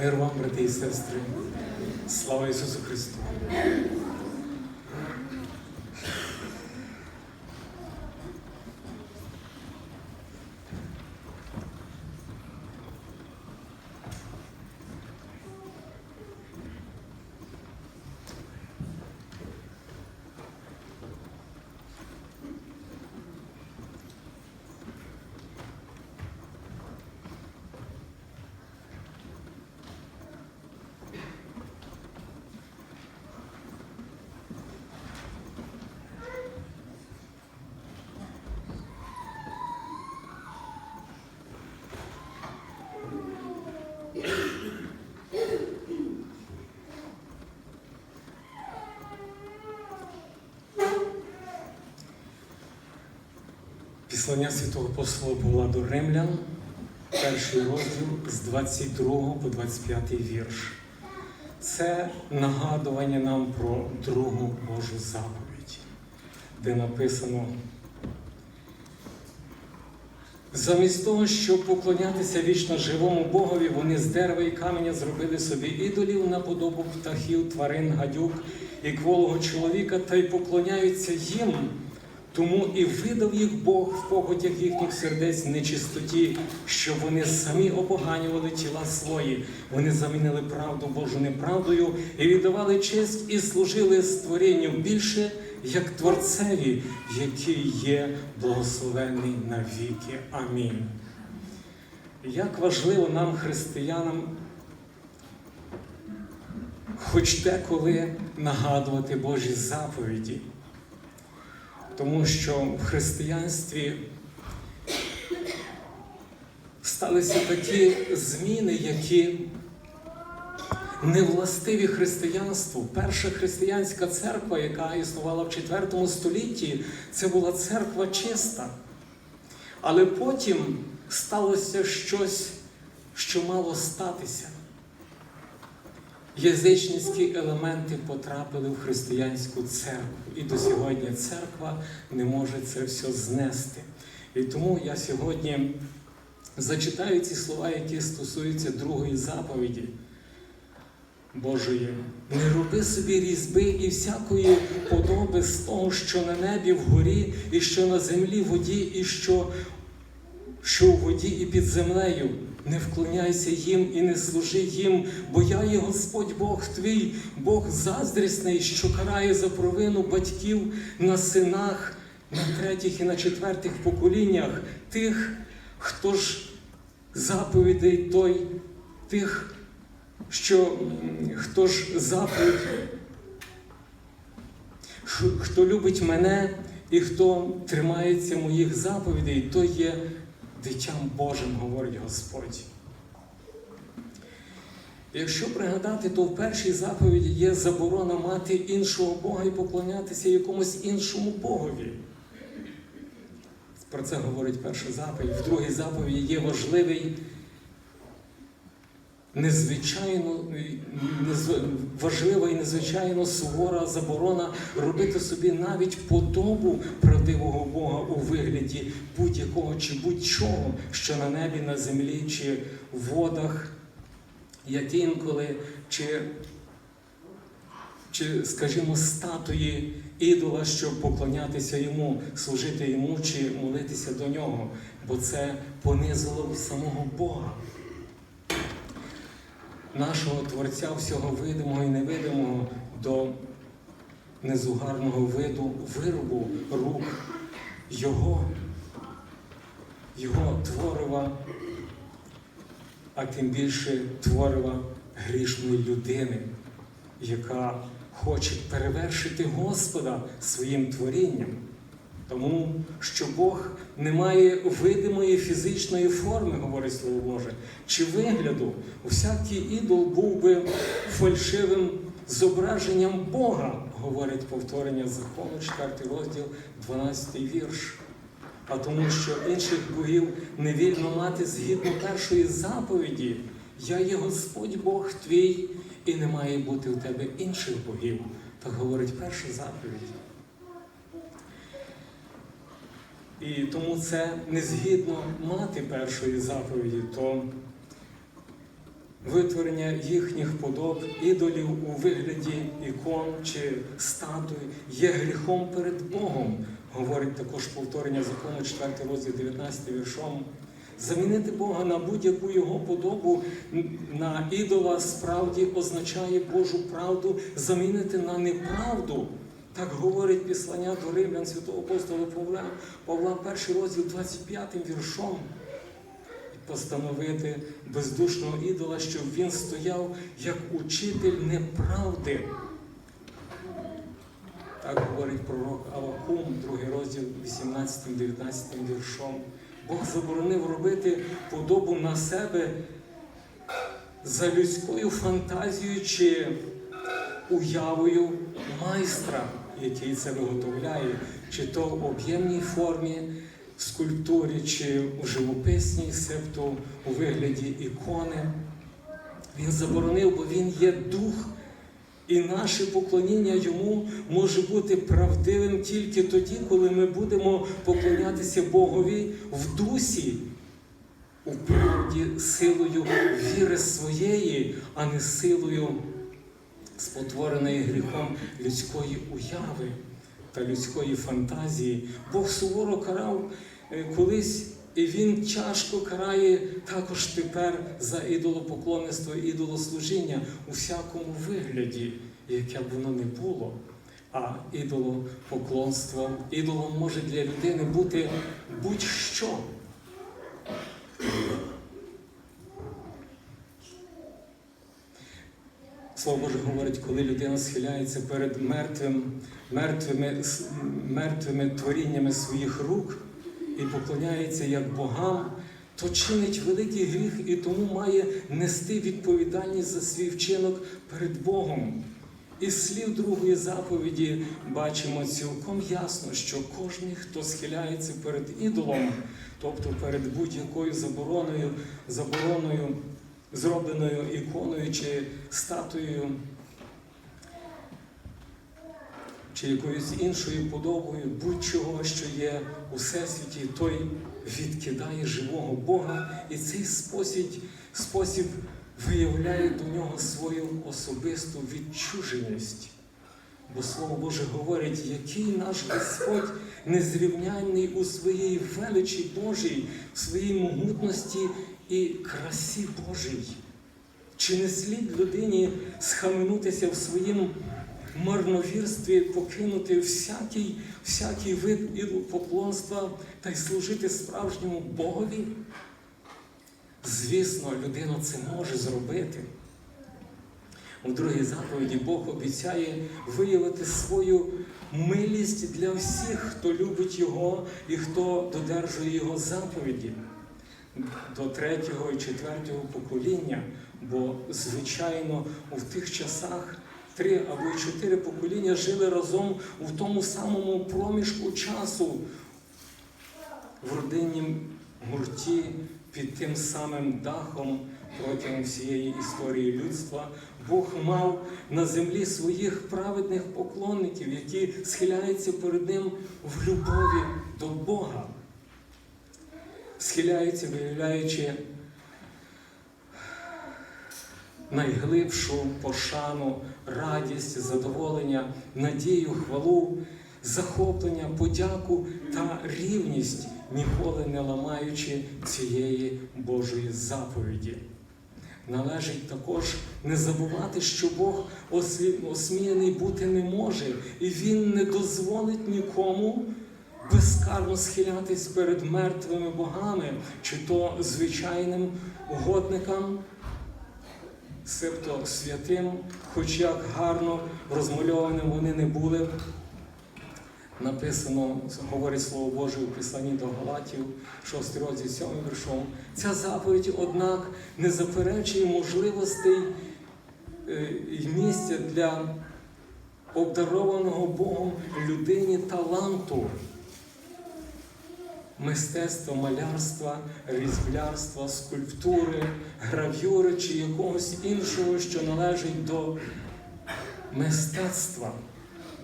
Мир вам, брати і сестри. Слава Ісусу Христу! Післання святого апостола Павла до Римлян, перший розділ з 22 по 25 вірш. Це нагадування нам про другу Божу заповідь, де написано. Замість того, щоб поклонятися вічно живому Богові, вони з дерева і каменя зробили собі ідолів на подобу птахів, тварин, гадюк і кволого чоловіка, та й поклоняються їм. Тому і видав їх Бог в похотях їхніх сердець нечистоті, щоб вони самі опоганювали тіла свої. Вони замінили правду Божу неправдою і віддавали честь і служили створенню більше, як Творцеві, який є благословений навіки. Амінь. Як важливо нам, християнам, хоч деколи нагадувати Божі заповіді. Тому що в християнстві сталися такі зміни, які не властиві християнству. Перша християнська церква, яка існувала в IV столітті, це була церква чиста. Але потім сталося щось, що мало статися. Язичницькі елементи потрапили в християнську церкву, і до сьогодні церква не може це все знести. І тому я сьогодні зачитаю ці слова, які стосуються другої заповіді Божої. Не роби собі різьби і всякої подоби з того, що на небі вгорі, і що на землі воді, і що, що в воді і під землею. Не вклоняйся їм і не служи їм, бо я є Господь Бог твій, Бог заздрісний, що карає за провину батьків на синах, на третіх і на четвертих поколіннях, тих, хто ж заповідей той, тих, що хто ж заповідь, хто любить мене і хто тримається моїх заповідей, то є дитям Божим, говорить Господь. Якщо пригадати, то в першій заповіді є заборона мати іншого Бога і поклонятися якомусь іншому Богові. Про це говорить перша заповідь. В другій заповіді є важливий, незвичайно, важлива і незвичайно сувора заборона робити собі навіть подобу правдивого Бога у вигляді будь-якого чи будь-чого, що на небі, на землі, чи в водах, як інколи, чи, чи, скажімо, статуї ідола, щоб поклонятися йому, служити йому чи молитися до нього, бо це понизило самого Бога нашого Творця всього видимого і невидимого до незугарного виду виробу рук Його, Його творива, а тим більше творива грішної людини, яка хоче перевершити Господа своїм творінням. Тому що Бог не має видимої фізичної форми, говорить Слово Боже, чи вигляду. Усякий ідол був би фальшивим зображенням Бога, говорить повторення закону, 4 розділ, 12 вірш. А тому, що інших богів не вільно мати згідно першої заповіді, я є Господь Бог твій, і не має бути у тебе інших богів. Так говорить перша заповідь. І тому це не згідно мати першої заповіді, то витворення їхніх подоб, ідолів у вигляді ікон чи статуй є гріхом перед Богом, говорить також повторення закону 4 розділ 19 віршом. Замінити Бога на будь-яку його подобу на ідола справді означає Божу правду замінити на неправду. Так говорить післання до Римлян святого апостола Павла, Павла, перший розділ 25 віршом. Постановити бездушного ідола, щоб він стояв як учитель неправди. Так говорить пророк Авакум, другий розділ 18-19 віршом. Бог заборонив робити подобу на себе за людською фантазією чи уявою майстра, який це виготовляє, чи то в об'ємній формі, в скульптурі, чи у живописній, себто у вигляді ікони. Він заборонив, бо він є дух. І наше поклоніння йому може бути правдивим тільки тоді, коли ми будемо поклонятися Богові в дусі, у правді силою віри своєї, а не силою спотвореної гріхом людської уяви та людської фантазії. Бог суворо карав е, колись. І він тяжко карає також тепер за ідолопоклонництво, ідолослужіння у всякому вигляді, яке б воно не було. А ідолопоклонство, ідолом може для людини бути будь-що. Слово Боже говорить, коли людина схиляється перед мертвим, мертвими, мертвими творіннями своїх рук і поклоняється як богам, то чинить великий гріх і тому має нести відповідальність за свій вчинок перед Богом. Із слів другої заповіді бачимо цілком ясно, що кожен, хто схиляється перед ідолом, тобто перед будь-якою забороною, забороною, зробленою іконою чи статуєю, чи якоюсь іншою подобою, будь-чого, що є у всесвіті, той відкидає живого Бога, і цей спосіб, спосіб виявляє до нього свою особисту відчуженість. Бо Слово Боже говорить, який наш Господь незрівнянний у своїй величі Божій, в своїй могутності і красі Божій. Чи не слід людині схаменутися в своїм марновірстві, покинути всякий, всякий вид ідолопоклонства та й служити справжньому Богові? Звісно, людина це може зробити. У другій заповіді Бог обіцяє виявити свою милість для всіх, хто любить Його і хто додержує Його заповіді до третього і четвертого покоління, бо, звичайно, у тих часах три або чотири покоління жили разом у тому самому проміжку часу в родиннім гурті під тим самим дахом протягом всієї історії людства. Бог мав на землі своїх праведних поклонників, які схиляються перед ним в любові до Бога, схиляються, виявляючи найглибшу пошану, радість, задоволення, надію, хвалу, захоплення, подяку та рівність, ніколи не ламаючи цієї Божої заповіді. Належить також не забувати, що Бог осміяний бути не може, і Він не дозволить нікому безкарно схилятись перед мертвими богами, чи то звичайним угодникам, себто святим, хоч як гарно розмальованим вони не були. Написано, говорить Слово Боже у Писанні до Галатів, 6 розділ 7 віршом. Ця заповідь, однак, не заперечує можливостей і місця для обдарованого Богом людині таланту, мистецтва, малярства, різблярства, скульптури, гравюри чи якогось іншого, що належить до мистецтва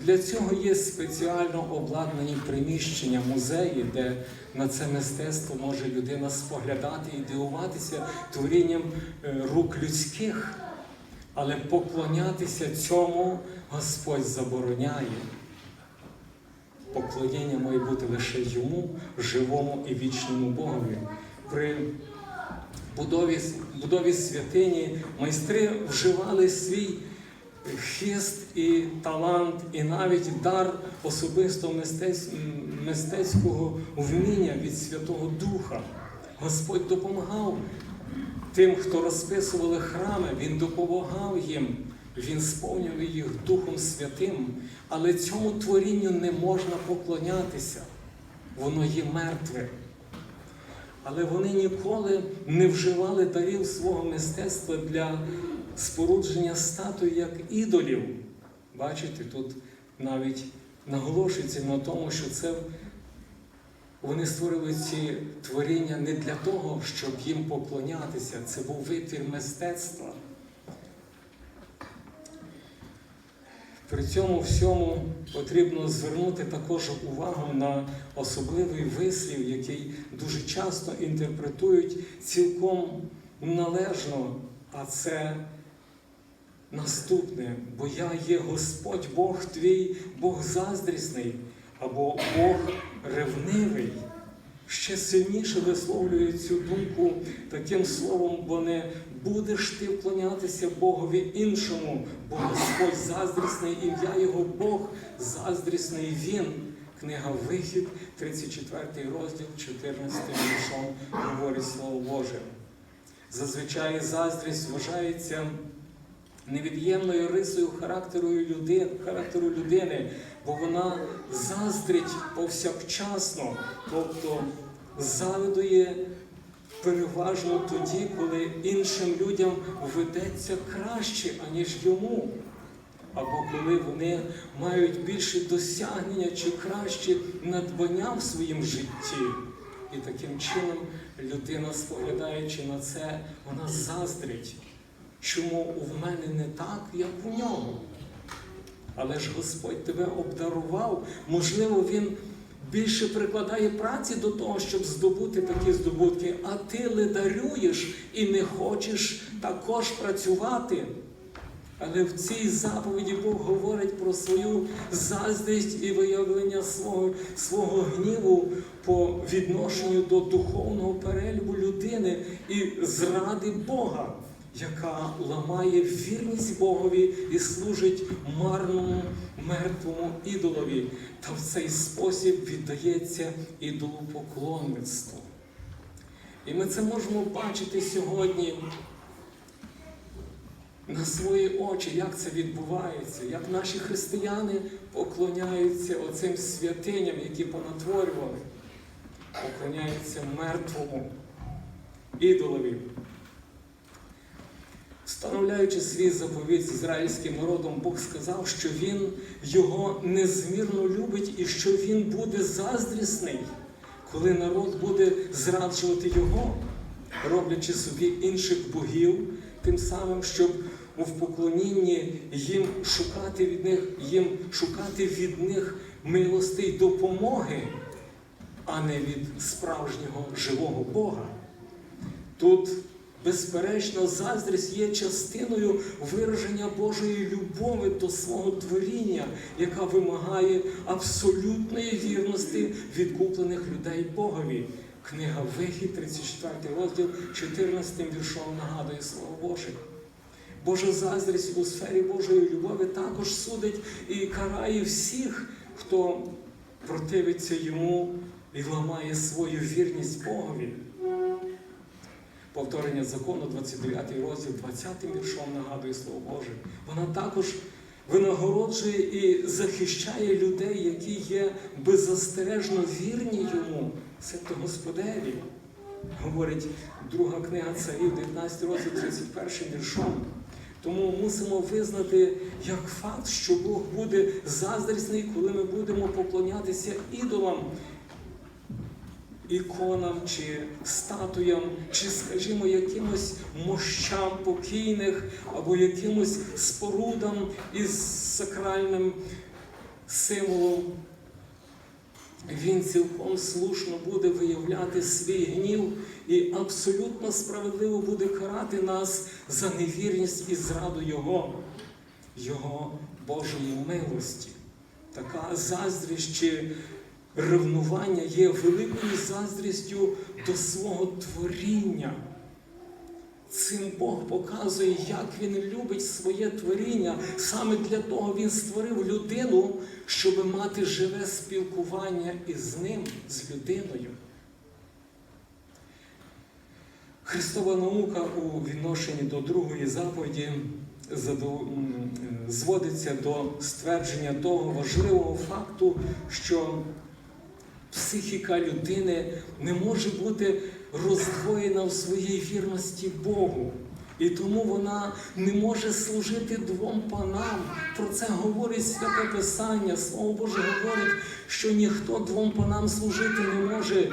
Для цього є спеціально обладнані приміщення, музеї, де на це мистецтво може людина споглядати і дивуватися творінням е, рук людських. Але поклонятися цьому Господь забороняє. Поклоніння має бути лише йому, живому і вічному Богові. При будові, будові святині майстри вживали свій хист і талант, і навіть дар особистого мистець- мистецького вміння від Святого Духа. Господь допомагав тим, хто розписували храми, Він допомагав їм, Він сповнював їх Духом Святим, але цьому творінню не можна поклонятися, воно є мертве. Але вони ніколи не вживали дарів свого мистецтва для спорудження статуї як ідолів. Бачите, тут навіть наголошується на тому, що це вони створили ці творіння не для того, щоб їм поклонятися. Це був витвір мистецтва. При цьому всьому потрібно звернути також увагу на особливий вислів, який дуже часто інтерпретують цілком належно, а це наступне, бо я є Господь Бог твій, Бог заздрісний або Бог ревнивий. Ще сильніше висловлює цю думку таким словом, бо не будеш ти вклонятися Богові іншому, бо Господь заздрісний, ім'я Його Бог заздрісний Він. Книга Вихід, 34 розділ, 14 віршом говорить Слово Боже. Зазвичай заздрість вважається невід'ємною рисою характеру людини, характеру людини, бо вона заздрить повсякчасно, тобто завидує переважно тоді, коли іншим людям ведеться краще, аніж йому. Або коли вони мають більше досягнення чи краще надбання в своїм житті. І таким чином людина, споглядаючи на це, вона заздрить. Чому в мене не так, як у нього? Але ж Господь тебе обдарував, можливо, Він більше прикладає праці до того, щоб здобути такі здобутки, а ти ледарюєш і не хочеш також працювати. Але в цій заповіді Бог говорить про свою заздрість і виявлення свого, свого гніву по відношенню до духовного перелюбу людини і зради Бога, яка ламає вірність Богові і служить марному мертвому ідолові, та в цей спосіб віддається ідолу поклонництву. І ми це можемо бачити сьогодні на свої очі, як це відбувається, як наші християни поклоняються оцим святиням, які понатворювали, поклоняються мертвому ідолові. Встановляючи свій заповідь з ізраїльським народом, Бог сказав, що Він його незмірно любить і що Він буде заздрісний, коли народ буде зраджувати його, роблячи собі інших богів, тим самим, щоб в поклонінні їм шукати від них, їм шукати від них милости й допомоги, а не від справжнього живого Бога. Тут, безперечно, заздрість є частиною вираження Божої любові до свого творіння, яка вимагає абсолютної вірності відкуплених людей Богові. Книга Вихід, 34 розділ, 14 віршом нагадує Слово Боже. Божа заздрість у сфері Божої любові також судить і карає всіх, хто противиться йому і ламає свою вірність Богові. Повторення закону, 29 розділ, 20 віршом нагадує Слово Боже. Вона також винагороджує і захищає людей, які є беззастережно вірні йому, себто Господеві. Говорить друга книга царів, 19 розділ, 31 віршом. Тому мусимо визнати як факт, що Бог буде заздрісний, коли ми будемо поклонятися ідолам, іконам чи статуям, чи, скажімо, якимось мощам покійних, або якимось спорудам із сакральним символом, він цілком слушно буде виявляти свій гнів і абсолютно справедливо буде карати нас за невірність і зраду Його, Його Божої милості. Така заздрість чи ревнування є великою заздрістю до свого творіння. Цим Бог показує, як Він любить своє творіння. Саме для того Він створив людину, щоб мати живе спілкування із ним, з людиною. Христова наука у відношенні до другої заповіді е, зводиться до ствердження того важливого факту, що психіка людини не може бути роздвоєна в своїй вірності Богу. І тому вона не може служити двом панам. Про це говорить святе Писання. Слово Боже говорить, що ніхто двом панам служити не може,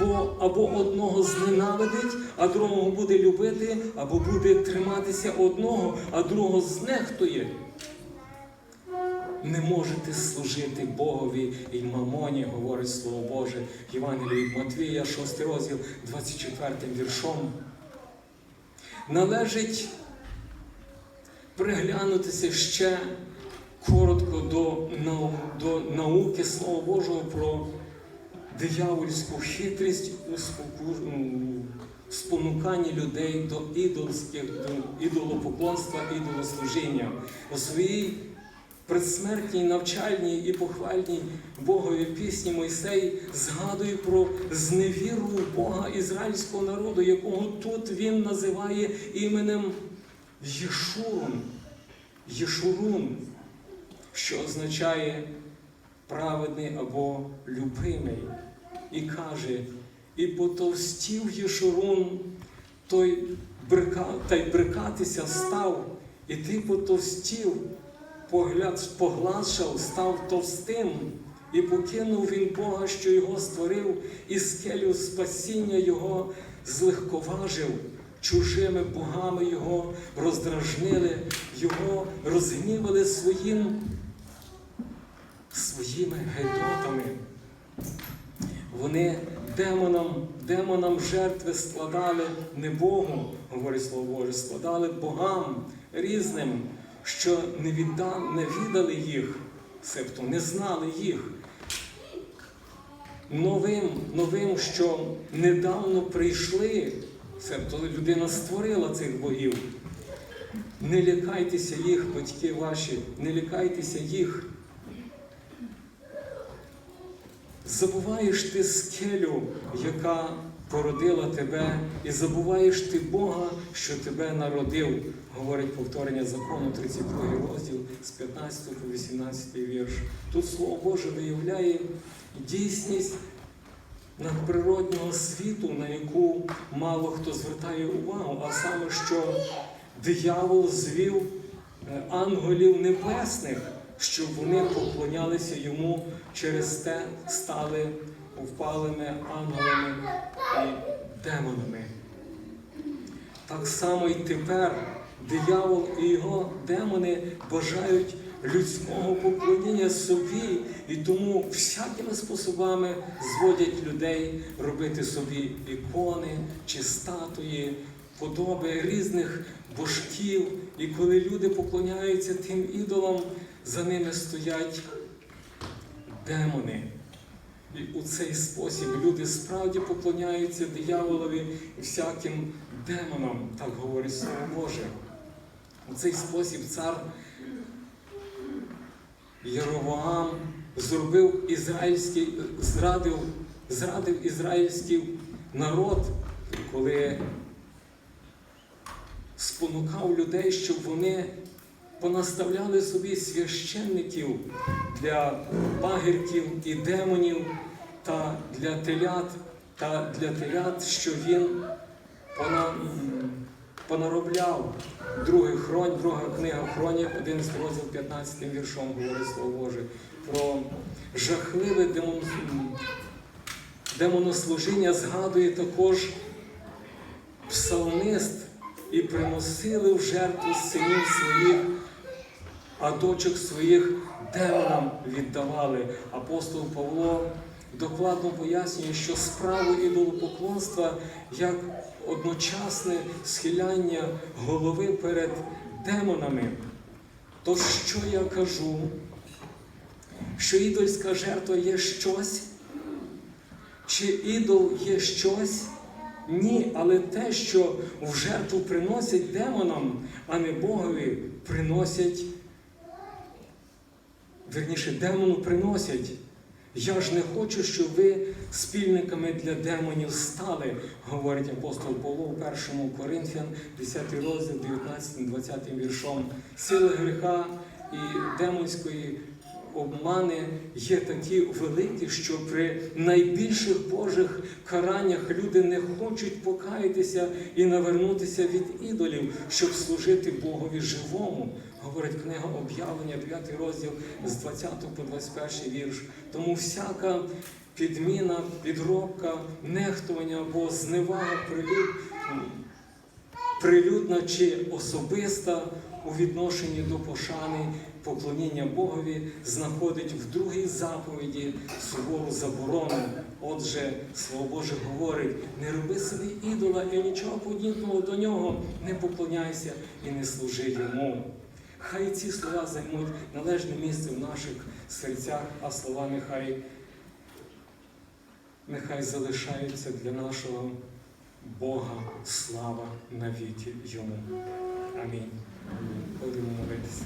бо або одного зненавидить, а другого буде любити, або буде триматися одного, а другого знехтує. Не можете служити Богові і мамоні, говорить Слово Боже, Євангелії від Матвія, 6 розділ, 24 віршом. Належить приглянутися ще коротко до, нау- до науки Слова Божого про диявольську хитрість у спонуканні людей до ідолських, до ідолопоклонства, ідолослужіння. У своїй предсмертній навчальній і похвальній Богові пісні Мойсей згадує про зневіру Бога ізраїльського народу, якого тут він називає іменем Єшурун. Єшурун, що означає праведний або любимий. І каже, і потовстів Єшурун, той брика, та й брикатися став, і ти потовстів, погляд, погладшав, став товстим, і покинув він Бога, що його створив, і скелю спасіння Його злегковажив. Чужими богами його роздражнили, його розгнівали своїм, своїми гедотами. Вони демонам, демонам жертви складали не Богу, говорить Слово Боже, складали богам різним, що не, відда, не віддали їх, себто не знали їх. Новим, новим, що недавно прийшли, себто людина створила цих богів. Не лякайтеся їх, батьки ваші, не лякайтеся їх. Забуваєш ти скелю, яка породила тебе, і забуваєш ти Бога, що тебе народив, говорить повторення закону, 32 розділ з 15 по 18 вірш. Тут Слово Боже виявляє дійсність надприроднього світу, на яку мало хто звертає увагу, а саме, що диявол звів е, ангелів небесних, щоб вони поклонялися йому через те стали впалими ангелами і демонами. Так само і тепер диявол і його демони бажають людського поклоніння собі, і тому всякими способами зводять людей робити собі ікони чи статуї, подоби різних божків. І коли люди поклоняються тим ідолам, за ними стоять демони. І у цей спосіб люди справді поклоняються дияволові і всяким демонам, так говорить Слово Боже. У цей спосіб цар Єровоам зробив ізраїльський, зрадив, зрадив ізраїльський народ, коли спонукав людей, щоб вони понаставляли собі священників для пагірків і демонів та для телят, та для телят, що він понаробляв. Другий хронь, друга книга Хронік, 11 розділ 15 віршом говорить Слово Боже про жахливе демон, демонослужіння згадує також псалмист і приносили в жертву синів своїх, а дочок своїх демонам віддавали. Апостол Павло докладно пояснює, що справу ідолопоклонства як одночасне схиляння голови перед демонами. То що я кажу? Що ідольська жертва є щось? Чи ідол є щось? Ні, але те, що в жертву приносять демонам, а не Богові, приносять, верніше, демону приносять. Я ж не хочу, щоб ви спільниками для демонів стали, говорить апостол Павло у 1 Коринфян, 10 розділ, 19-20 віршом. Сили гріха і демонської обмани є такі великі, що при найбільших Божих караннях люди не хочуть покаятися і навернутися від ідолів, щоб служити Богові живому. Говорить книга об'явлення, 9 розділ з 20 по 21 вірш. Тому всяка підміна, підробка, нехтування або зневага прилюд, прилюдна чи особиста у відношенні до пошани, поклоніння Богові знаходить в другій заповіді сувору заборону. Отже, Слово Боже говорить: не роби собі ідола і нічого подібного до нього, не поклоняйся і не служи йому. Хай ці слова займуть належне місце в наших серцях, а слова нехай, нехай залишаються для нашого Бога слава навіки йому. Амінь. Будемо молитися.